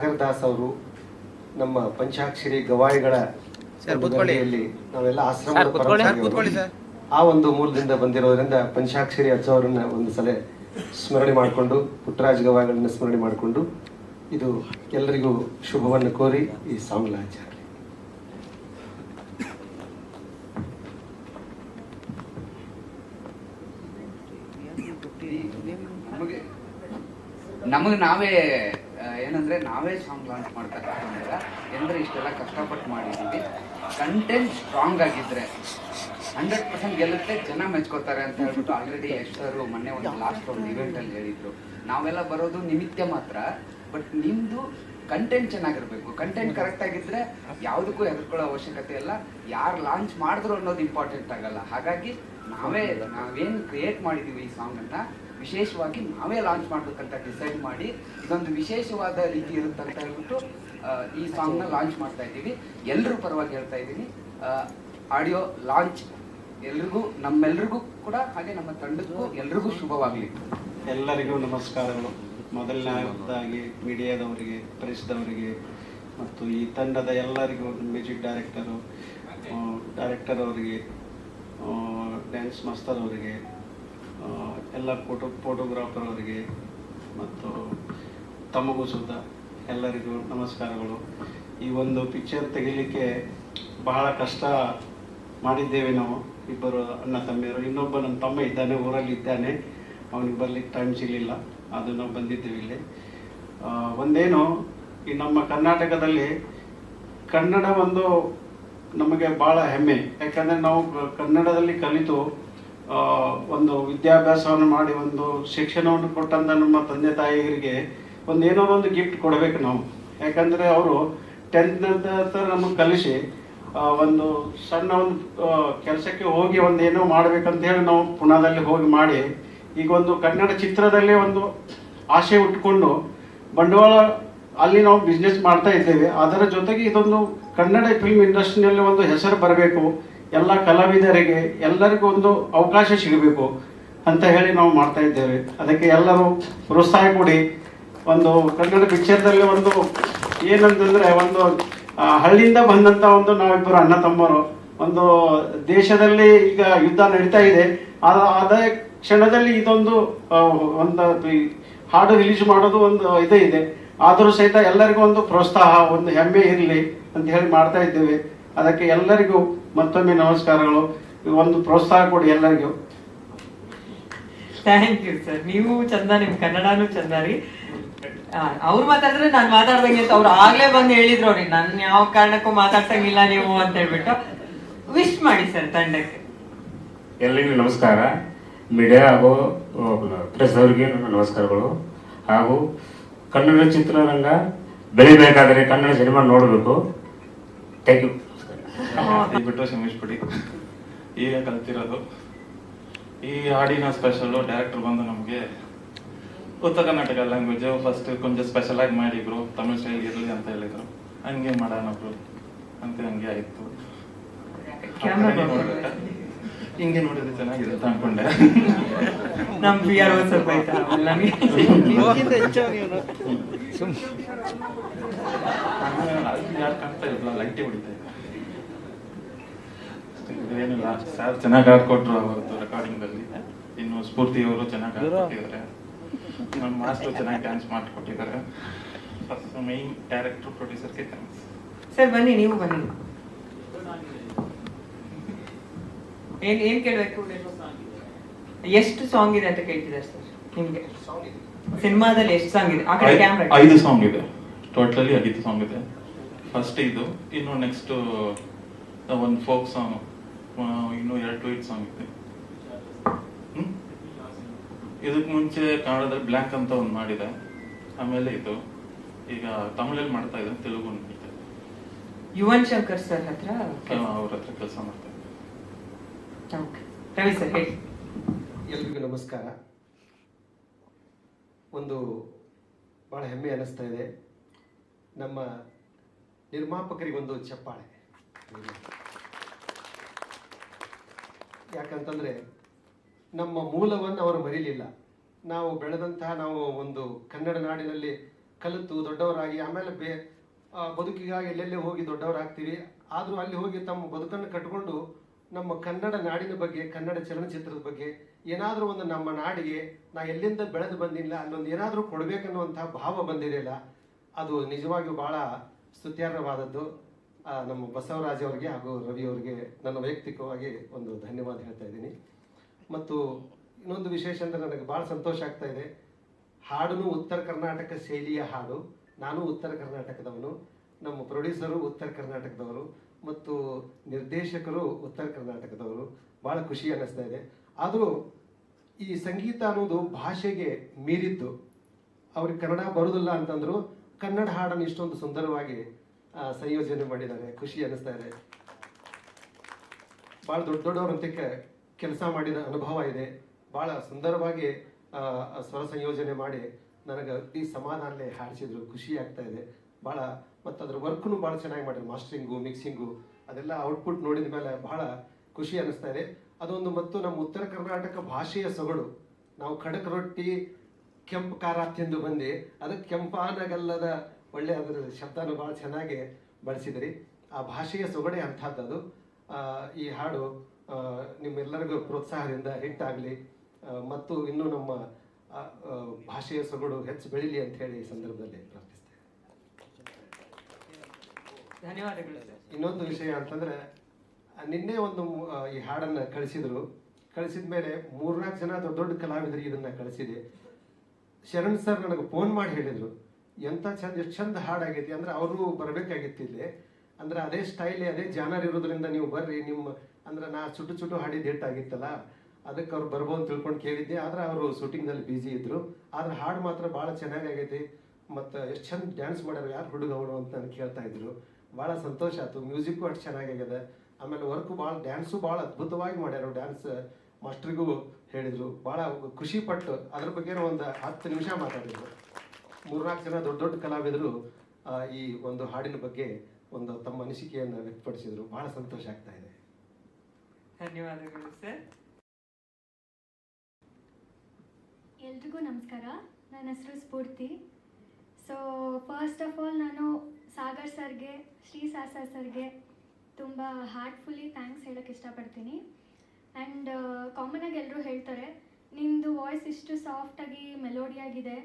ದಾಸ್ ಅವರು ನಮ್ಮ ಪಂಚಾಕ್ಷರಿ ಗವಾಯಿಗಳ ನಾವೆಲ್ಲ ಆಶ್ರಮ ಸರ್, ಕೂತ್ಕೊಳ್ಳಿ. ಸರ್, ಕೂತ್ಕೊಳ್ಳಿ, ಸರ್. ಆ ಒಂದು ಮೂಲದಿಂದ ಬಂದಿರೋದ್ರಿಂದ ಪಂಚಾಕ್ಷರಿ ಅಜ್ಜವರನ್ನ ಒಂದು ಸಲ ಸ್ಮರಣೆ ಮಾಡಿಕೊಂಡು ಪುಟ್ಟರಾಜ ಗವಾಯಿಗಳನ್ನ ಸ್ಮರಣೆ ಮಾಡಿಕೊಂಡು ಇದು ಎಲ್ಲರಿಗೂ ಶುಭವನ್ನು ಕೋರಿ ಈ ಸಾಂಗ್ ಲಾಂಚ್ ನಮಗೆ ನಾವೇ ಏನಂದ್ರೆ ನಾವೇ ಸಾಂಗ್ ಲಾಂಚ್ ಮಾಡ್ತಕ್ಕಂಥ ಅಂದ್ರೆ ಇಷ್ಟೆಲ್ಲ ಕಷ್ಟಪಟ್ಟು ಮಾಡಿದ್ದೀವಿ. ಕಂಟೆಂಟ್ ಸ್ಟ್ರಾಂಗ್ ಆಗಿದ್ರೆ ಹಂಡ್ರೆಡ್ ಪರ್ಸೆಂಟ್ ಗೆಲ್ಲುತ್ತೆ, ಜನ ಮೆಚ್ಕೋತಾರೆ ಅಂತ ಹೇಳ್ಬಿಟ್ಟು ಆಲ್ರೆಡಿ ಎಷ್ಟರು ಮೊನ್ನೆ ಒಂದು ಲಾಸ್ಟ್ ಒಂದು ಇವೆಂಟ್ ಅಲ್ಲಿ ಹೇಳಿದ್ರು. ನಾವೆಲ್ಲ ಬರೋದು ನಿಮಿತ್ಯ ಮಾತ್ರ ಬಟ್ ನಿಮ್ದು ಕಂಟೆಂಟ್ ಚೆನ್ನಾಗಿರ್ಬೇಕು. ಕಂಟೆಂಟ್ ಕರೆಕ್ಟ್ ಆಗಿದ್ರೆ ಯಾವುದಕ್ಕೂ ಹೆದರ್ಕೊಳ್ಳೋ ಅವಶ್ಯಕತೆ ಇಲ್ಲ. ಯಾರು ಲಾಂಚ್ ಮಾಡಿದ್ರು ಅನ್ನೋದು ಇಂಪಾರ್ಟೆಂಟ್ ಆಗಲ್ಲ. ಹಾಗಾಗಿ ನಾವೇ ನಾವೇನು ಕ್ರಿಯೇಟ್ ಮಾಡಿದೀವಿ ಈ ಸಾಂಗ್ ಅನ್ನ ವಿಶೇಷವಾಗಿ ನಾವೇ ಲಾಂಚ್ ಮಾಡ್ಬೇಕಂತ ಡಿಸೈಡ್ ಮಾಡಿ ಇದೊಂದು ವಿಶೇಷವಾದ ರೀತಿ ಇರುತ್ತೆ ಅಂತ ಹೇಳ್ಬಿಟ್ಟು ಈ ಸಾಂಗ್ನ ಲಾಂಚ್ ಮಾಡ್ತಾ ಇದ್ದೀವಿ. ಎಲ್ಲರೂ ಪರವಾಗಿ ಹೇಳ್ತಾ ಇದ್ದೀನಿ. ಆಡಿಯೋ ಲಾಂಚ್ ಎಲ್ರಿಗೂ, ನಮ್ಮೆಲ್ರಿಗೂ ಕೂಡ ಹಾಗೆ ನಮ್ಮ ತಂಡಕ್ಕೂ ಎಲ್ರಿಗೂ ಶುಭವಾಗಲಿ. ಎಲ್ಲರಿಗೂ ನಮಸ್ಕಾರಗಳು. ಮೊದಲನೇದಾಗಿ ಮೀಡಿಯಾದವರಿಗೆ, ಪ್ರೆಸ್ದವರಿಗೆ, ಮತ್ತು ಈ ತಂಡದ ಎಲ್ಲರಿಗೂ ಮ್ಯೂಸಿಕ್ ಡೈರೆಕ್ಟರು ಡೈರೆಕ್ಟರ್ ಅವರಿಗೆ ಡ್ಯಾನ್ಸ್ ಮಾಸ್ತರ್ ಅವರಿಗೆ ಎಲ್ಲ ಫೋಟೋ ಫೋಟೋಗ್ರಾಫರ್ ಅವರಿಗೆ ಮತ್ತು ತಮಗೂ ಸುತ್ತ ಎಲ್ಲರಿಗೂ ನಮಸ್ಕಾರಗಳು. ಈ ಒಂದು ಪಿಕ್ಚರ್ ತೆಗಿಲಿಕ್ಕೆ ಬಹಳ ಕಷ್ಟ ಮಾಡಿದ್ದೇವೆ ನಾವು, ಇಬ್ಬರು ಅಣ್ಣ ತಮ್ಮಿಯರು. ಇನ್ನೊಬ್ಬ ನನ್ನ ತಮ್ಮ ಇದ್ದಾನೆ, ಊರಲ್ಲಿ ಇದ್ದಾನೆ. ಅವನಿಗೆ ಬರ್ಲಿಕ್ಕೆ ಟೈಮ್ ಸಿಗಲಿಲ್ಲ, ಅದು ನಾವು ಬಂದಿದ್ದೇವೆ ಇಲ್ಲಿ. ಒಂದೇನು, ಈ ನಮ್ಮ ಕರ್ನಾಟಕದಲ್ಲಿ ಕನ್ನಡ ಒಂದು ನಮಗೆ ಭಾಳ ಹೆಮ್ಮೆ. ಯಾಕಂದರೆ ನಾವು ಕನ್ನಡದಲ್ಲಿ ಕಲಿತು ಒಂದು ವಿದ್ಯಾಭ್ಯಾಸವನ್ನು ಮಾಡಿ ಒಂದು ಶಿಕ್ಷಣವನ್ನು ಕೊಟ್ಟಂಥ ನಮ್ಮ ತಂದೆ ತಾಯಿಯರಿಗೆ ಒಂದು ಏನೋ ಒಂದು ಗಿಫ್ಟ್ ಕೊಡಬೇಕು ನಾವು. ಯಾಕಂದರೆ ಅವರು ಟೆಂತ್ ನಂತರ ನಮಗೆ ಕಲಿಸಿ ಒಂದು ಸಣ್ಣ ಒಂದು ಕೆಲಸಕ್ಕೆ ಹೋಗಿ ಒಂದು ಏನೋ ಮಾಡ್ಬೇಕಂತ ಹೇಳಿ ನಾವು ಪುನಾದಲ್ಲಿ ಹೋಗಿ ಮಾಡಿ, ಈಗ ಒಂದು ಕನ್ನಡ ಚಿತ್ರದಲ್ಲೇ ಒಂದು ಆಸೆ ಉಟ್ಕೊಂಡು ಬಂಡವಾಳ ಅಲ್ಲಿ ನಾವು ಬಿಸ್ನೆಸ್ ಮಾಡ್ತಾ ಇದ್ದೇವೆ. ಅದರ ಜೊತೆಗೆ ಇದೊಂದು ಕನ್ನಡ ಫಿಲ್ಮ್ ಇಂಡಸ್ಟ್ರಿನಲ್ಲಿ ಒಂದು ಹೆಸರು ಬರಬೇಕು. ಎಲ್ಲ ಕಲಾವಿದರಿಗೆ ಎಲ್ಲರಿಗೂ ಒಂದು ಅವಕಾಶ ಸಿಗಬೇಕು ಅಂತ ಹೇಳಿ ನಾವು ಮಾಡ್ತಾ ಇದ್ದೇವೆ. ಅದಕ್ಕೆ ಎಲ್ಲರೂ ಪ್ರೋತ್ಸಾಹ ಕೊಡಿ. ಒಂದು ಕನ್ನಡ ಪಿಕ್ಚರ್ದಲ್ಲಿ ಒಂದು ಏನಂತಂದರೆ ಒಂದು ಹಳ್ಳಿಯಿಂದ ಬಂದಂತ ಒಂದು ನಾವಿಬ್ಬರು ಅಣ್ಣ ತಮ್ಮರು. ಒಂದು ದೇಶದಲ್ಲಿ ಈಗ ಯುದ್ಧ ನಡೀತಾ ಇದೆ. ಆದ ಅದೇ ಕ್ಷಣದಲ್ಲಿ ಇದೊಂದು ಒಂದು ಹಾಡು ರಿಲೀಸ್ ಮಾಡೋದು ಒಂದು ಇದೇ ಇದೆ. ಆದರೂ ಸಹಿತ ಎಲ್ಲರಿಗೂ ಒಂದು ಪ್ರೋತ್ಸಾಹ, ಒಂದು ಹೆಮ್ಮೆ ಇರಲಿ ಅಂತ ಹೇಳಿ ಮಾಡ್ತಾ ಇದ್ದೇವೆ. ಅದಕ್ಕೆ ಎಲ್ಲರಿಗೂ ಮತ್ತೊಮ್ಮೆ ನಮಸ್ಕಾರಗಳು. ಒಂದು ಪ್ರೋತ್ಸಾಹ ಕೊಡಿ ಎಲ್ಲರಿಗೂ. ಥ್ಯಾಂಕ್ ಯು ಸರ್ ನೀವು ಚಂದ ನಿಮ್ ಕನ್ನಡನೂ ಚಂದ ರೀ. ಅವ್ರು ಮಾತಾಡಿದ್ರೆ ನಾನು ಮಾತಾಡ್ದಂಗೆ ಅಂತ ಅವ್ರು ಆಗ್ಲೇ ಬಂದು ಹೇಳಿದ್ರು ಅವ್ರಿಗೆ. ನನ್ ಯಾವ ಕಾರಣಕ್ಕೂ ಮಾತಾಡ್ಸಂಗಿಲ್ಲ ನೀವು ಅಂತ ಹೇಳ್ಬಿಟ್ಟು ವಿಶ್ ಮಾಡಿ ಸರ್ ತಂಡಕ್ಕೆ. ಎಲ್ಲರಿಗೂ ನಮಸ್ಕಾರ. ಮೀಡಿಯಾ ಹಾಗೂ ಪ್ರೆಸ್ ಅವರಿಗೆ ನನ್ನ ನಮಸ್ಕಾರಗಳು. ಹಾಗೂ ಕನ್ನಡ ಚಿತ್ರರಂಗ ಬೆಳಿಬೇಕಾದರೆ ಕನ್ನಡ ಸಿನಿಮಾ ನೋಡಬೇಕು. ಥ್ಯಾಂಕ್ ಯು ಬಿಟ್ಟು ಕ್ಷಮಿಸ್ಬಿಡಿ. ಈಗ ಕಲ್ತಿರೋದು ಈ ಹಾಡಿನ ಸ್ಪೆಷಲ್ ಡೈರೆಕ್ಟರ್ ಬಂದು ನಮಗೆ ಉತ್ತರ ಕರ್ನಾಟಕ ಲ್ಯಾಂಗ್ವೇಜ್ ಫಸ್ಟ್ ಕೊಂಚ ಸ್ಪೆಷಲ್ ಆಗಿ ಮಾಡಿದ್ರು ತಮಿಳ್ ಸ್ಟೈಲ್ ಇರಲಿ ಅಂತ ಹೇಳಿದ್ರು. ಹಂಗೆ ಮಾಡೋಣ ಅಂತ ಹಂಗೆ ಆಯ್ತು? ಹಿಂಗೆ ನೋಡಿದ್ರೆ ಚೆನ್ನಾಗಿದೆ ಅಂತ ಅನ್ಕೊಂಡೆ. ನಮ್ ಪಿ ಆರ್ ಸ್ವಲ್ಪ ಆಯ್ತಾ? ನಮಗೆ ಹೋಗಿಂದ ಹೆಚ್ಚಾಗಿ ಇವನು ಯಾರು ಕಾಣ್ತಾ ಇಲ್ಲ ಲೈಟೇ ಹೊಡಿತಾ ಇದೆ ಏನಿಲ್ಲ ಸರ್ ಚೆನ್ನಾಗಿ ಹಾಡ್ಕೊಟ್ರು ಅವರದ್ದು ರೆಕಾರ್ಡಿಂಗ್ ಅಲ್ಲಿ. ಇನ್ನು ಸ್ಫೂರ್ತಿ ಅವರು ಚೆನ್ನಾಗಿ ಹಾಡ್ಕೊಟ್ಟಿದ್ದಾರೆ ನಮ್ಮ ಮಾಸ್ಟರ್ ಚೆನ್ನಾಗಿ ಡ್ಯಾನ್ಸ್ ಮಾಡಿಕೊಟ್ಟಿದ್ದಾರೆ. ಫಸ್ಟ್ ಮೈನ್ ಡೈರೆಕ್ಟರ್ ಪ್ರೊಡ್ಯೂಸರ್ಗೆ ಥ್ಯಾಂಕ್ಸ್ ಸರ್ ಬನ್ನಿ ನೀವು ಬನ್ನಿ. ಏನ್ ಏನ್ ಕೇಳ್ಬೇಕು? ಎಷ್ಟು ಸಾಂಗ್ ಇದೆ ಅಂತ ಕೇಳ್ತಿದ್ದಾರೆ ಸರ್ ನಿಮ್ಗೆ? ಸಿನಿಮಾದಲ್ಲಿ ಎಷ್ಟು ಸಾಂಗ್ ಇದೆ? ಆ ಕಡೆ ಕ್ಯಾಮ್ರಾ ಐದು ಸಾಂಗ್ ಇದೆ. ಟೋಟಲಿ ಐದು ಸಾಂಗ್ ಇದೆ. ಫಸ್ಟ್ ಇದು ಇನ್ನು ನೆಕ್ಸ್ಟ್ ಒಂದು ಫೋಕ್ ಸಾಂಗ್ ಇನ್ನು ಎರಡು ಟ್ವೀಟ್ ಸಾಂಗ್ ಇದೆ ಇದಕ್ಕೆ ಇದಕ್ ಮುಂಚೆ ಕನ್ನಡದಲ್ಲಿ ಬ್ಲ್ಯಾಂಕ್ ಅಂತ ಒಂದು ಮಾಡಿದೆ. ಆಮೇಲೆ ಇದು ಈಗ ತಮಿಳಲ್ಲಿ ಮಾಡ್ತಾ ಇದ್ದೆ ತೆಲುಗು ಯುವನ್ ಶಂಕರ್ ಸರ್ ಹತ್ರ ಅವ್ರ ಹತ್ರ ಕೆಲಸ ಮಾಡ್ತಾ ಇದ್ದಾರೆ Okay. ರವಿ ಸರ್ ಹೇಳಿ. ಎಲ್ರಿಗೂ ನಮಸ್ಕಾರ. ಒಂದು ಭಾಳ ಹೆಮ್ಮೆ ಅನ್ನಿಸ್ತಾ ಇದೆ. ನಮ್ಮ ನಿರ್ಮಾಪಕರಿಗೊಂದು ಚಪ್ಪಾಳೆ. ಯಾಕಂತಂದರೆ ನಮ್ಮ ಮೂಲವನ್ನು ಅವರು ಮರೀಲಿಲ್ಲ. ನಾವು ಬೆಳೆದಂತಹ ನಾವು ಒಂದು ಕನ್ನಡ ನಾಡಿನಲ್ಲಿ ಕಲಿತು ದೊಡ್ಡವರಾಗಿ, ಆಮೇಲೆ ಬೇ ಬದುಕಿಗಾಗಿ ಎಲ್ಲೆಲ್ಲೇ ಹೋಗಿ ದೊಡ್ಡವರಾಗ್ತೀವಿ, ಆದರೂ ಅಲ್ಲಿ ಹೋಗಿ ತಮ್ಮ ಬದುಕನ್ನು ಕಟ್ಟಿಕೊಂಡು ನಮ್ಮ ಕನ್ನಡ ನಾಡಿನ ಬಗ್ಗೆ, ಕನ್ನಡ ಚಲನಚಿತ್ರದ ಬಗ್ಗೆ ಏನಾದರೂ ಒಂದು ನಮ್ಮ ನಾಡಿಗೆ ನಾ ಎಲ್ಲಿಂದ ಬೆಳೆದು ಬಂದಿಲ್ಲ, ಅಲ್ಲೊಂದು ಏನಾದರೂ ಕೊಡಬೇಕನ್ನುವಂತಹ ಭಾವ ಬಂದಿರಲಿಲ್ಲ. ಅದು ನಿಜವಾಗಿಯೂ ಭಾಳ ಸ್ತುತ್ಯಾರ್ಹವಾದದ್ದು. ನಮ್ಮ ಬಸವರಾಜ್ ಅವರಿಗೆ ಹಾಗೂ ರವಿ ಅವರಿಗೆ ನನ್ನ ವೈಯಕ್ತಿಕವಾಗಿ ಒಂದು ಧನ್ಯವಾದ ಹೇಳ್ತಾ ಇದ್ದೀನಿ. ಮತ್ತು ಇನ್ನೊಂದು ವಿಶೇಷ ಅಂದರೆ ನನಗೆ ಭಾಳ ಸಂತೋಷ ಆಗ್ತಾ ಇದೆ. ಹಾಡನು ಉತ್ತರ ಕರ್ನಾಟಕ ಶೈಲಿಯ ಹಾಡು. ನಾನು ಉತ್ತರ ಕರ್ನಾಟಕದವನು. ನಮ್ಮ ಪ್ರೊಡ್ಯೂಸರು ಉತ್ತರ ಕರ್ನಾಟಕದವರು. ಮತ್ತು ನಿರ್ದೇಶಕರು ಉತ್ತರ ಕರ್ನಾಟಕದವರು. ಭಾಳ ಖುಷಿ ಅನ್ನಿಸ್ತಾ ಇದೆ. ಆದರೂ ಈ ಸಂಗೀತ ಅನ್ನೋದು ಭಾಷೆಗೆ ಮೀರಿದ್ದು. ಅವ್ರಿಗೆ ಕನ್ನಡ ಬರೋದಿಲ್ಲ ಅಂತಂದ್ರು ಕನ್ನಡ ಹಾಡನ್ನು ಇಷ್ಟೊಂದು ಸುಂದರವಾಗಿ ಸಂಯೋಜನೆ ಮಾಡಿದ್ದಾರೆ. ಖುಷಿ ಅನ್ನಿಸ್ತಾ ಇದೆ. ಭಾಳ ದೊಡ್ಡ ದೊಡ್ಡವರಂತೆ ಕೆಲಸ ಮಾಡಿದ ಅನುಭವ ಇದೆ. ಭಾಳ ಸುಂದರವಾಗಿ ಸ್ವರ ಸಂಯೋಜನೆ ಮಾಡಿ ನನಗೆ ಅತಿ ಸಮಾಧಾನಲೆ ಹಾಡಿಸಿದ್ರು. ಖುಷಿ ಆಗ್ತಾ ಇದೆ. ಭಾಳ ಮತ್ತು ಅದ್ರ ವರ್ಕ್ನು ಭಾಳ ಚೆನ್ನಾಗಿ ಮಾಡಿದ್ರು. ಮಾಸ್ಟ್ರಿಂಗು, ಮಿಕ್ಸಿಂಗು, ಅದೆಲ್ಲ ಔಟ್ಪುಟ್ ನೋಡಿದ ಮೇಲೆ ಬಹಳ ಖುಷಿ ಅನ್ನಿಸ್ತಾ ಇದೆ. ಅದೊಂದು ಮತ್ತು ನಮ್ಮ ಉತ್ತರ ಕರ್ನಾಟಕ ಭಾಷೆಯ ಸೊಗಡು. ನಾವು ಖಡಕ್ ರೊಟ್ಟಿ ಕೆಂಪು ಖಾರ ತಿಂದು ಬಂದು. ಅದಕ್ಕೆ ಕೆಂಪಾನಗಲ್ಲದ ಒಳ್ಳೆ ಅದರ ಶಬ್ದನು ಭಾಳ ಚೆನ್ನಾಗಿ ಬಳಸಿದ್ರಿ. ಆ ಭಾಷೆಯ ಸೊಗಡೆ ಅಂಥದ್ದು ಆ, ಈ ಹಾಡು ನಿಮ್ಮೆಲ್ಲರಿಗೂ ಪ್ರೋತ್ಸಾಹದಿಂದ ಹಿಟ್ಟಾಗಲಿ ಮತ್ತು ಇನ್ನೂ ನಮ್ಮ ಭಾಷೆಯ ಸೊಗಡು ಹೆಚ್ಚು ಬೆಳೀಲಿ ಅಂತ ಹೇಳಿ ಈ ಸಂದರ್ಭದಲ್ಲಿ ಪ್ರಾರ್ಥಿಸ್ತೇನೆ. ಧನ್ಯವಾದಗಳು ಇನ್ನೊಂದು ವಿಷಯ ಅಂತಂದ್ರೆ ನಿನ್ನೆ ಒಂದು ಈ ಹಾಡನ್ನ ಕಳಿಸಿದ್ರು. ಕಳಿಸಿದ ಮೇಲೆ ಮೂರ್ನಾಲ್ಕು ಜನ ದೊಡ್ಡ ದೊಡ್ಡ ಕಲಾವಿದರಿಗೆ ಇದನ್ನ ಕಳಿಸಿದೆ. ಶರಣ್ ಸರ್ ನನಗೆ ಫೋನ್ ಮಾಡಿ ಹೇಳಿದ್ರು. ಎಂತ ಚಂದ ಎಷ್ಟು ಚಂದ ಹಾಡಾಗೈತಿ ಅಂದ್ರೆ ಅವರು ಬರಬೇಕಾಗಿತ್ತು ಇಲ್ಲಿ. ಅಂದ್ರೆ ಅದೇ ಸ್ಟೈಲ್ ಅದೇ ಜಾನರ್ ಇರೋದ್ರಿಂದ ನೀವು ಬರ್ರಿ, ನಿಮ್ಮ ಅಂದ್ರೆ ನಾ ಚುಟು ಚುಟು ಹಾಡಿದ ಹಿಟ್ ಆಗಿತ್ತಲ್ಲ, ಅದಕ್ಕೆ ಅವ್ರು ಬರ್ಬೋದು ತಿಳ್ಕೊಂಡು ಕೇಳಿದ್ದೆ. ಆದ್ರೆ ಅವರು ಶೂಟಿಂಗ್ನಲ್ಲಿ ಬ್ಯುಸಿ ಇದ್ರು. ಆದ್ರೆ ಹಾಡು ಮಾತ್ರ ಭಾಳ ಚೆನ್ನಾಗಿ ಆಗೈತಿ. ಮತ್ತು ಎಷ್ಟು ಚಂದ ಡ್ಯಾನ್ಸ್ ಮಾಡ್ಯಾರ, ಯಾರು ಹುಡುಗ ಅವರು ಅಂತ ನಾನು ಕೇಳ್ತಾ ಇದ್ರು. ಭಾಳ ಸಂತೋಷ ಆಯ್ತು. ಮ್ಯೂಸಿಕ್ಕು ಅಷ್ಟು ಚೆನ್ನಾಗಿದೆ ಆಮೇಲೆ ವರ್ಕು ಭಾಳ ಡ್ಯಾನ್ಸು ಭಾಳ ಅದ್ಭುತವಾಗಿ ಮಾಡ್ಯಾರ ಡ್ಯಾನ್ಸ್ ಮಾಸ್ಟ್ರಿಗೂ ಹೇಳಿದರು. ಭಾಳ ಖುಷಿ ಪಟ್ಟು ಅದ್ರ ಬಗ್ಗೆ ಒಂದು ಹತ್ತು ನಿಮಿಷ ಮಾತಾಡಿದ್ರು. ಮೂರ್ನಾಲ್ಕು ಜನ ದೊಡ್ಡ ದೊಡ್ಡ ಕಲಾವಿದರು ಈ ಒಂದು ಹಾಡಿನ ಬಗ್ಗೆ ಒಂದು ತಮ್ಮ ಅನಿಸಿಕೆಯನ್ನು ವ್ಯಕ್ತಪಡಿಸಿದ್ರು. ಬಹಳ ಸಂತೋಷ ಆಗ್ತಾ ಇದೆ. ಧನ್ಯವಾದಗಳು ಸರ್. ಎಲ್ರಿಗೂ ನಮಸ್ಕಾರ. ನನ್ನ ಹೆಸರು Spoorthi. So first of all ನಾನು ಸಾಗರ್ ಸರ್ಗೆ ಶ್ರೀ ಸಾಸರ್ ಸರ್ಗೆ ತುಂಬ ಹಾರ್ಟ್ಫುಲ್ಲಿ ಥ್ಯಾಂಕ್ಸ್ ಹೇಳೋಕ್ಕೆ ಇಷ್ಟಪಡ್ತೀನಿ. ಆ್ಯಂಡ್ ಕಾಮನಾಗಿ ಎಲ್ಲರೂ ಹೇಳ್ತಾರೆ ನಿಮ್ಮದು ವಾಯ್ಸ್ ಇಷ್ಟು ಸಾಫ್ಟಾಗಿ ಮೆಲೋಡಿಯಾಗಿದೆ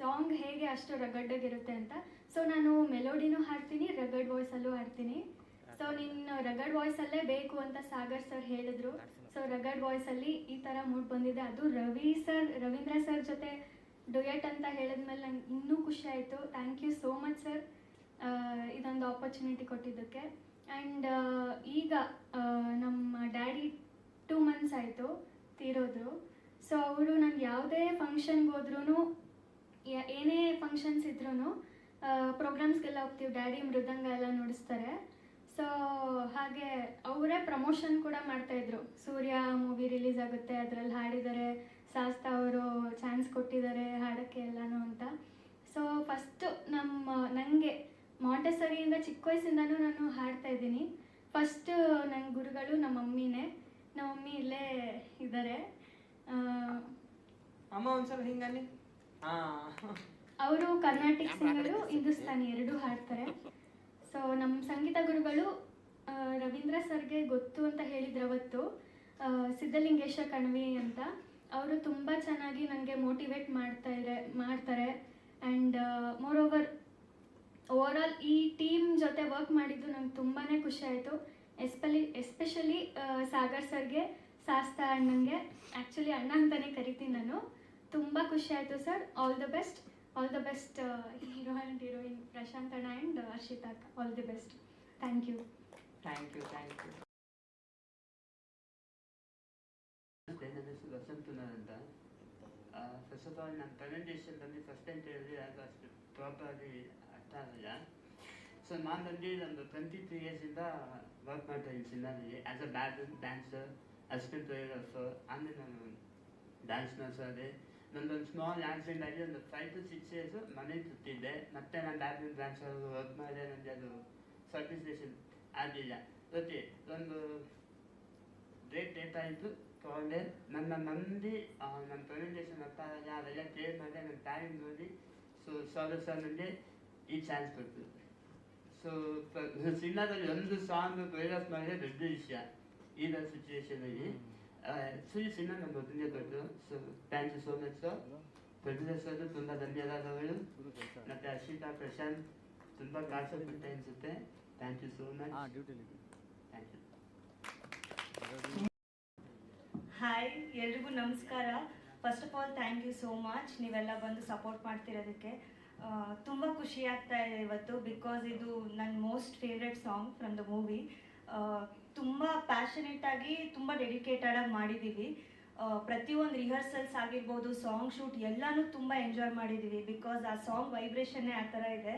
ಸಾಂಗ್ ಹೇಗೆ ಅಷ್ಟು ರಗಡ್ಡಾಗಿರುತ್ತೆ ಅಂತ. ಸೊ ನಾನು ಮೆಲೋಡಿನೂ ಹಾಡ್ತೀನಿ, ರಗಡ್ ವಾಯ್ಸಲ್ಲೂ ಹಾಡ್ತೀನಿ. ಸೊ ನಿನ್ನ ರಗಡ್ ವಾಯ್ಸಲ್ಲೇ ಬೇಕು ಅಂತ ಸಾಗರ್ ಸರ್ ಹೇಳಿದ್ರು. ಸೊ ರಗಡ್ ವಾಯ್ಸಲ್ಲಿ ಈ ಥರ ಮೂಡ್ ಬಂದಿದೆ. ಅದು ರವಿ ಸರ್, ರವೀಂದ್ರ ಸರ್ ಜೊತೆ ಡುಯೆಟ್ ಅಂತ ಹೇಳಿದ್ಮೇಲೆ ನಂಗೆ ಇನ್ನೂ ಖುಷಿ ಆಯಿತು. Thank you so much sir ಇದೊಂದು ಆಪರ್ಚುನಿಟಿ ಕೊಟ್ಟಿದ್ದಕ್ಕೆ. ಆ್ಯಂಡ್ ಈಗ ನಮ್ಮ ಡ್ಯಾಡಿ ಟೂ ಮಂತ್ಸ್ ಆಯಿತು ತೀರೋದ್ರು ಸೊ ಅವರು ನಾನು ಯಾವುದೇ ಫಂಕ್ಷನ್ಗೆ ಹೋದ್ರೂ ಏನೇ ಫಂಕ್ಷನ್ಸ್ ಇದ್ರೂ ಪ್ರೋಗ್ರಾಮ್ಸ್ಗೆಲ್ಲ ಹೋಗ್ತೀವಿ, ಡ್ಯಾಡಿ ಮೃದಂಗ ಎಲ್ಲ ನುಡಿಸ್ತಾರೆ. ಸೊ ಹಾಗೆ ಅವರೇ ಪ್ರಮೋಷನ್ ಕೂಡ ಮಾಡ್ತಾಯಿದ್ರು ಸೂರ್ಯ ಮೂವಿ ರಿಲೀಸ್ ಆಗುತ್ತೆ, ಅದರಲ್ಲಿ ಹಾಡಿದ್ದಾರೆ. ಶಾಸ್ತಾ ಅವರು ಚಾನ್ಸ್ ಕೊಟ್ಟಿದ್ದಾರೆ ಹಾಡೋಕ್ಕೆ ಎಲ್ಲನೂ ಅಂತ. ಸೊ ಫಸ್ಟು ನಮ್ಮ ನನಗೆ ಮಾಂಟೆಸರಿಯಿಂದ ಚಿಕ್ಕ ವಯಸ್ಸಿಂದನೂ ನಾನು ಹಾಡ್ತಾ ಇದ್ದೀನಿ. ಫಸ್ಟು ನನ್ನ ಗುರುಗಳು ನಮ್ಮ ಮಮ್ಮಿನೇ. ನಮ್ಮ ಮಮ್ಮಿ ಇಲ್ಲೇ ಇದ್ದಾರೆ. ಅಮ್ಮ ಒಂದ್ಸಲ ಹಿಂಗನ್ನಿ ಹಾ ಅವರು ಕರ್ನಾಟಿಕ್ ಸಿಂಗರು ಹಿಂದೂಸ್ತಾನಿ ಎರಡೂ ಹಾಡ್ತಾರೆ. ಸೊ ನಮ್ಮ ಸಂಗೀತ ಗುರುಗಳು ಆ, ರವೀಂದ್ರ ಸರ್ಗೆ ಗೊತ್ತು ಅಂತ ಹೇಳಿದ್ರು ಅವತ್ತು. ಆ, ಸಿದ್ಧಲಿಂಗೇಶ ಕಣ್ವಿ ಅಂತ. ಅವರು ತುಂಬ ಚೆನ್ನಾಗಿ ನನಗೆ ಮೋಟಿವೇಟ್ ಮಾಡ್ತಾ ಇರ ಮಾಡ್ತಾರೆ. And moreover overall ಈ ಟೀಮ್ ಜೊತೆ ವರ್ಕ್ ಮಾಡಿದ್ದು ನಂಗೆ ತುಂಬಾ ಖುಷಿ ಆಯಿತು. ಎಸ್ಪೆಲಿ ಎಸ್ಪೆಷಲಿ ಸಾಗರ್ ಸರ್ಗೆ ಸಾಸ್ತಾ ಅಣ್ಣಂಗೆ. ಆ್ಯಕ್ಚುಲಿ ಅಣ್ಣ ಅಂತಲೇ ಕರಿತೀನಿ ನಾನು. ತುಂಬ ಖುಷಿ ಆಯಿತು sir. All the best all the best hero and heroine Prashanth ಅಣ್ಣ and Harshitha all the best thank you thank you thank you ನನ್ನ ಹೆಸರು ವಸಂತನಾಥ್ ಅಂತ ಫಸ್ಟ್ ಆಫ್ ಆಲ್ ನನ್ನ ಪ್ರೆಸೆಂಟೇಷನ್ ಬಂದು ಫಸ್ಟ್ ಟೈಮ್ ಹೇಳಿದ್ರೆ ಅದು ಅಷ್ಟು ಪ್ರಾಪರಾಗಿ ಅರ್ಥ ಆಗಲ್ಲ. ಸೊ ನಾನು ಬಂದು ಒಂದು ಟ್ವೆಂಟಿ ತ್ರೀ ಇಯರ್ಸಿಂದ ವರ್ಕ್ ಮಾಡ್ತಾ ಇದ್ದೀನಿ ಸಿನಿಮಾದಲ್ಲಿ. As a bad dancer assistant choreographer ಆಮೇಲೆ ನಾನು ಡ್ಯಾನ್ಸ್ ಅದೇ ನಂದೊಂದು ಸ್ಮಾಲ್ ಆಕ್ಸಿಡೆಂಟ್ ಆಗಿ ಒಂದು ಫೈವ್ ಟು ಸಿಕ್ಸ್ ಇಯರ್ಸ್ ಮನೆ ಸುತ್ತಿದ್ದೆ. ಮತ್ತೆ ನಾನು ಬ್ಯಾಡ್ಮಿಂಟನ್ ಅವರು ವರ್ಕ್ ಮಾಡಿದೆ. ನನಗೆ ಅದು ಸರ್ಟಿಫಿಕೇಷನ್ ಆಗಲಿಲ್ಲ. ಓಕೆ ಒಂದು ಡೇಟ್ ಡೇಟ್ ಆಯಿತು. ತೊಗೊಂಡೆ. ನನ್ನ ನಂದಿ ನನ್ನ ಪ್ರೆಸೆಂಟೇಷನ್ ಆಗಲ್ಲ ಅವೆಲ್ಲ ಕ್ಲಿಯರ್ ಮಾಡಿದೆ. ನನ್ನ ಟೈಮ್ ನೋಡಿ. ಸೊ ಸೌರವ್ ಸರ್ ನನಗೆ ಈ ಚಾನ್ಸ್ ಬಂತು. ಸೊ ಸಿನಿಮಾದಲ್ಲಿ ಒಂದು ಸಾಂಗ್ ಪ್ರೈರಸ್ ಮಾಡಿದ್ರೆ ದೊಡ್ಡ ವಿಷಯ. ಈ ಸಿಚುವೇಶನಲ್ಲಿ ಸುಳಿ ಸಿನಿಮಾ ನಮ್ಮ ಮೊದಲನೇ ದೊಡ್ಡ so thank you so much sir. Producers ಅವರು ತುಂಬ ಧನ್ಯವಾದಗಳು. ಮತ್ತು ಅರ್ಷಿತಾ ಪ್ರಶಾಂತ್ ತುಂಬ ಕಾಸಬಿಟ್ಟೆ ಅನಿಸುತ್ತೆ. Thank you so much. Thank you. Hi ಎಲ್ರಿಗೂ ನಮಸ್ಕಾರ. First of all thank you so much. ನೀವೆಲ್ಲ ಬಂದು ಸಪೋರ್ಟ್ ಮಾಡ್ತಿರೋದಕ್ಕೆ. ತುಂಬ ಖುಷಿ ಆಗ್ತಾ ಇದೆ ಇವತ್ತು ಬಿಕಾಸ್ ಇದು ನನ್ನ most favourite song from the movie. ತುಂಬ ಪ್ಯಾಷನೇಟಾಗಿ ತುಂಬ ಡೆಡಿಕೇಟೆಡಾಗಿ ಮಾಡಿದ್ದೀವಿ ಪ್ರತಿಯೊಂದು ರಿಹರ್ಸಲ್ಸ್ ಆಗಿರ್ಬೋದು ಸಾಂಗ್ ಶೂಟ್ ಎಲ್ಲನೂ ತುಂಬ ಎಂಜಾಯ್ ಮಾಡಿದ್ದೀವಿ ಬಿಕಾಸ್ ಆ ಸಾಂಗ್ ವೈಬ್ರೇಷನ್ನೇ ಆ ಥರ ಇದೆ.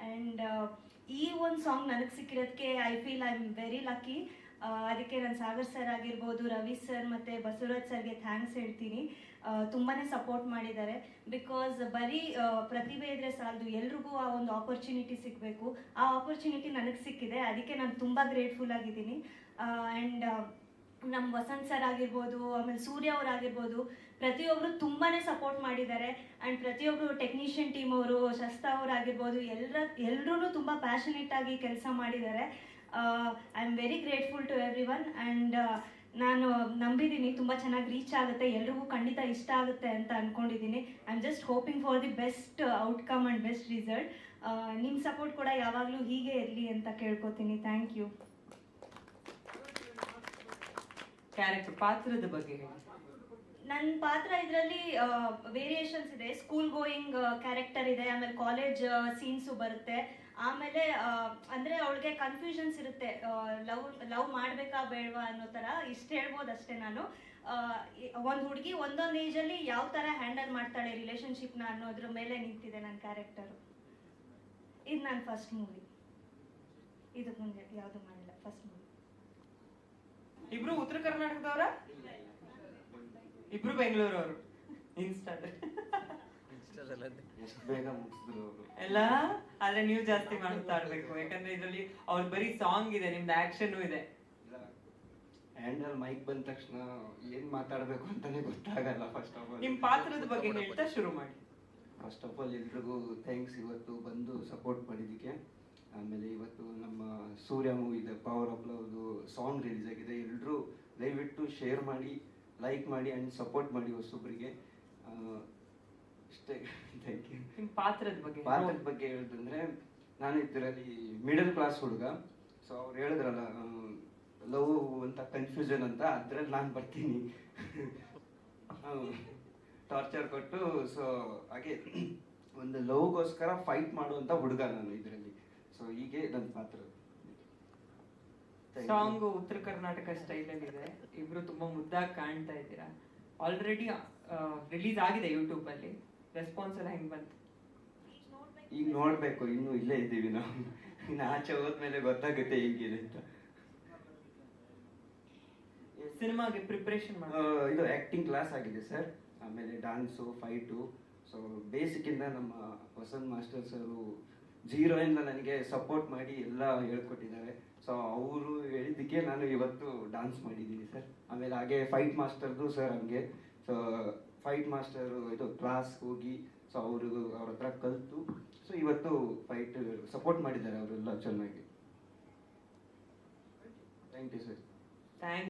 ಆ್ಯಂಡ್ ಈ ಒಂದು ಸಾಂಗ್ ನನಗೆ ಸಿಕ್ಕಿರೋದಕ್ಕೆ I feel I am very lucky ಅದಕ್ಕೆ ನಾನು ಸಾಗರ್ ಸರ್ ಆಗಿರ್ಬೋದು, ರವಿ ಸರ್ ಮತ್ತು ಬಸವರಾಜ್ ಸರ್ಗೆ ಥ್ಯಾಂಕ್ಸ್ ಹೇಳ್ತೀನಿ. ತುಂಬಾ ಸಪೋರ್ಟ್ ಮಾಡಿದ್ದಾರೆ. ಬಿಕಾಸ್ ಬರೀ ಪ್ರತಿಭೆ ಇದ್ರೆ ಸಾಲದು, ಎಲ್ರಿಗೂ ಆ ಒಂದು ಆಪರ್ಚುನಿಟಿ ಸಿಗಬೇಕು. ಆ ಆಪರ್ಚುನಿಟಿ ನನಗೆ ಸಿಕ್ಕಿದೆ. ಅದಕ್ಕೆ ನಾನು ತುಂಬ ಗ್ರೇಟ್ಫುಲ್ ಆಗಿದ್ದೀನಿ. ಆ್ಯಂಡ್ ನಮ್ಮ ವಸಂತ್ ಸರ್ ಆಗಿರ್ಬೋದು, ಆಮೇಲೆ ಸೂರ್ಯ ಅವ್ರು ಆಗಿರ್ಬೋದು ಪ್ರತಿಯೊಬ್ಬರು ತುಂಬಾ ಸಪೋರ್ಟ್ ಮಾಡಿದ್ದಾರೆ. ಆ್ಯಂಡ್ ಪ್ರತಿಯೊಬ್ಬರು ಟೆಕ್ನಿಷಿಯನ್ ಟೀಮ್ ಅವರು, ಶಸ್ತಾ ಅವ್ರು ಆಗಿರ್ಬೋದು ಎಲ್ಲರ ಎಲ್ಲರೂ ತುಂಬ ಪ್ಯಾಷನೇಟ್ ಆಗಿ ಕೆಲಸ ಮಾಡಿದ್ದಾರೆ. I am very grateful to everyone and ನಾನು ನಂಬಿದ್ದೀನಿ ತುಂಬ ಚೆನ್ನಾಗಿ ರೀಚ್ ಆಗುತ್ತೆ, ಎಲ್ರಿಗೂ ಖಂಡಿತ ಇಷ್ಟ ಆಗುತ್ತೆ ಅಂತ ಅಂದ್ಕೊಂಡಿದ್ದೀನಿ I am just hoping for the best outcome and best result ನಿಮ್ಮ ಸಪೋರ್ಟ್ ಕೂಡ ಯಾವಾಗಲೂ ಹೀಗೆ ಇರಲಿ ಅಂತ ಕೇಳ್ಕೊತೀನಿ. ಥ್ಯಾಂಕ್ ಯು ಕ್ಯಾರೆಕ್ಟರ್ ಪಾತ್ರದ ಬಗ್ಗೆ ಹೇಳಿ. ನನ್ನ ಪಾತ್ರ ಇದರಲ್ಲಿ ವೇರಿಯೇಷನ್ಸ್ ಇದೆ. ಸ್ಕೂಲ್ ಗೋಯಿಂಗ್ ಕ್ಯಾರೆಕ್ಟರ್ ಇದೆ. ಆಮೇಲೆ ಕಾಲೇಜ್ ಸೀನ್ಸು ಬರುತ್ತೆ. ಆಮೇಲೆ ಅಂದರೆ ಅವಳಿಗೆ ಕನ್ಫ್ಯೂಷನ್ಸ್ ಇರುತ್ತೆ. ಲವ್ ಲವ್ ಮಾಡಬೇಕಾ ಬೇಡವಾ ಅನ್ನೋ ಥರ ಇಷ್ಟು ಹೇಳ್ಬೋದು ಅಷ್ಟೇ ನಾನು ಒಂದು ಹುಡುಗಿ ಒಂದೊಂದು ಏಜಲ್ಲಿ ಯಾವ ಥರ ಹ್ಯಾಂಡಲ್ ಮಾಡ್ತಾಳೆ ರಿಲೇಷನ್ಶಿಪ್ನ ಅನ್ನೋದ್ರ ಮೇಲೆ ನಿಂತಿದೆ ನನ್ನ ಕ್ಯಾರೆಕ್ಟರು ಇದು ನನ್ನ ಫಸ್ಟ್ ಮೂವಿ ಇದಕ್ಕೆ ಮುಂದೆ ಯಾವುದು ಮಾಡಿಲ್ಲ ಫಸ್ಟ್ ಮೂವಿ ಇಬ್ರು ಉತ್ತರ ಕರ್ನಾಟಕದವರ? ಇಬ್ರು ಬೆಂಗಳೂರು ಇನ್ಸ್ಟಾದ ಎಷ್ಟು ಬೇಗ ಮುಗಿಸಿದ್ರು ಅವರು. ಎಲ್ಲ ಆದ್ರೆ ನೀವು ಜಾಸ್ತಿ ಮಾಡ್ತಾ ಇರ್ಬೇಕು. ಯಾಕಂದ್ರೆ ಇದ್ರಲ್ಲಿ ಅವ್ರ ಬರೀ ಸಾಂಗ್ ಇದೆ ನಿಮ್ದು ಆಕ್ಷನ್ ಇದೆ. ಹ್ಯಾಂಡಲ್ ಮೈಕ್ ಬಂದ ತಕ್ಷಣ ಏನ್ ಮಾತಾಡ್ಬೇಕು ಅಂತಾನೆ ಗೊತ್ತಾಗಲ್ಲ ಫಸ್ಟ್ ಆಫ್ ಆಲ್ ನಿಮ್ ಪಾತ್ರದ ಬಗ್ಗೆ ಹೇಳ್ತಾ ಶುರು ಮಾಡಿ. ಫಸ್ಟ್ ಆಫ್ ಆಲ್ ಎಲ್ರಿಗೂ ಥ್ಯಾಂಕ್ಸ್ ಇವತ್ತು ಬಂದು ಸಪೋರ್ಟ್ ಮಾಡಿದ್ದಕ್ಕೆ. ಆಮೇಲೆ ಇವತ್ತು ನಮ್ಮ ಸೂರ್ಯ ಮೂವಿದ ಪವರ್ ಆಫ್ ಲವ್ದು ಸಾಂಗ್ ರಿಲೀಸ್ ಆಗಿದೆ. ಎಲ್ಲರೂ ದಯವಿಟ್ಟು ಶೇರ್ ಮಾಡಿ. ಲೈಕ್ ಮಾಡಿ ಆ್ಯಂಡ್ ಸಪೋರ್ಟ್ ಮಾಡಿ ಹೊಸೊಬ್ಬರಿಗೆ ಇಷ್ಟೇ. ಥ್ಯಾಂಕ್ ಯು ನಿಮ್ಮ ಪಾತ್ರದ ಬಗ್ಗೆ. ಪಾತ್ರದ ಬಗ್ಗೆ ಹೇಳೋದಂದ್ರೆ ನಾನು ಇದರಲ್ಲಿ ಮಿಡಲ್ ಕ್ಲಾಸ್ ಹುಡುಗ. ಸೊ ಅವ್ರು ಹೇಳಿದ್ರಲ್ಲ ಲವ್ ಅಂತ ಕನ್ಫ್ಯೂಷನ್ ಅಂತ ಅದ್ರಲ್ಲಿ ನಾನು ಬರ್ತೀನಿ. ಟಾರ್ಚರ್ ಕೊಟ್ಟು ಸೊ ಹಾಗೆ ಒಂದು ಲವ್ಗೋಸ್ಕರ ಫೈಟ್ ಮಾಡುವಂತ ಹುಡುಗ ನಾನು ಇದರಲ್ಲಿ. ಸೊ ಹೀಗೆ ನನ್ನ ಪಾತ್ರ. ಸಾಂಗ್ ಉತ್ತರ ಕರ್ನಾಟಕ ಸ್ಟೈಲ್ ಅಲ್ಲಿ ಇದೆ ಇಬ್ರು ತುಂಬಾ ಮುದ್ದಾಗಿ ಕಾಣ್ತಾ ಇದ್ದೀರಾ? ಆಲ್ರೆಡಿ ರಿಲೀಸ್ ಆಗಿದೆ ಯೂಟ್ಯೂಬ್ ಅಲ್ಲಿ. ರೆಸ್ಪಾನ್ಸ್ ಎಲ್ಲ ಹೆಂಗ್ ಬಂತು? ಈಗ ನೋಡ್ಬೇಕು ಇನ್ನು ಇಲ್ಲೇ ಇದ್ದೀವಿ ನಾವು. ಇನ್ನು ಆಚೆ ಹೋದ್ಮೇಲೆ ಗೊತ್ತಾಗುತ್ತೆ ಹೇಗಿದೆ ಅಂತ. ಸಿನಿಮಾಗೆ ಪ್ರಿಪರೇಷನ್ ಇದು ಆಕ್ಟಿಂಗ್ ಕ್ಲಾಸ್ ಆಗಿದೆ ಸರ್ ಆಮೇಲೆ ಡಾನ್ಸು ಫೈಟು ಸೊ ಇಂದ ನಮ್ಮ ವಸಂತ್ ಮಾಸ್ಟರ್ಸ್ ಅವರು ಜೀರೋ ಇಂದ ನನಗೆ ಸಪೋರ್ಟ್ ಮಾಡಿ ಎಲ್ಲ ಹೇಳ್ಕೊಟ್ಟಿದ್ದಾರೆ. ಸೊ ಅವರು ಹೇಳಿದ್ದಕ್ಕೆ ನಾನು ಇವತ್ತು ಡಾನ್ಸ್ ಮಾಡಿದ್ದೀನಿ ಸರ್ ಆಮೇಲೆ ಹಾಗೆ ಫೈಟ್ ಮಾಸ್ಟರ್ದು ಸರ್ ಹಂಗೆ. ಸೊ ಫೈಟ್ ಮಾಸ್ಟರ್ ಇದು ಕ್ಲಾಸ್ ಹೋಗಿ ಸೊ ಅವರು ಅವ್ರ ಹತ್ರ ಕಲಿತು. ಸೊ ಇವತ್ತು ಫೈಟ್ ಸಪೋರ್ಟ್ ಮಾಡಿದ್ದಾರೆ ಅವರೆಲ್ಲ ಚೆನ್ನಾಗಿ. Thank you sir thank